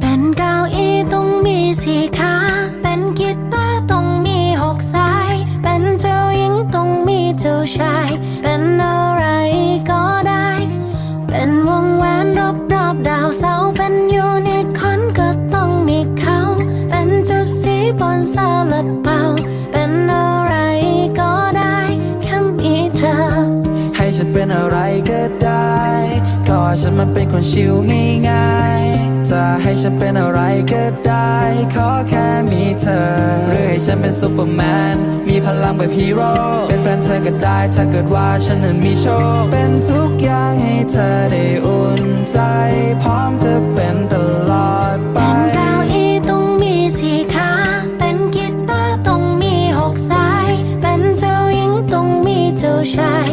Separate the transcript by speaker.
Speaker 1: เป็นเก้าอี้ต้องมีสี่ขาเป็นกีตาร์ต้องมีหกสาย เป็นเจ้าหญิงต้องมีเจ้าชาย เป็นอะไรก็ได้ เป็นวงแหวนรอบรอบดาวเสาเป็นยูนิคอนก็ต้องมีเขา เป็นจุดสีบนซาลาเปาเป็นอะไรก็ได้แค่มีเธอ
Speaker 2: ให้ฉันเป็นอะไรก็ได้ ก็ฉันมันเป็นคนชิวง่าย ฉันเป็นอะไรก็ได้ ขอแค่มีเธอหรือให้ฉันเป็นซูเปอร์แมน มีพลังแบบฮีโร่ เป็นแฟนเธอก็ได้ ถ้าเกิดว่าฉันนั้นมีโชค เป็นทุกอย่างให้เธอได้อุ่นใจ พร้อมจะเป็นตลอดไป เป็นเก้าอ
Speaker 1: ี้ต้องมีสี่ขา เป็นกีตาร์ต้องมีหกสาย เป็นเจ้าหญิงต้องมีเจ้าชาย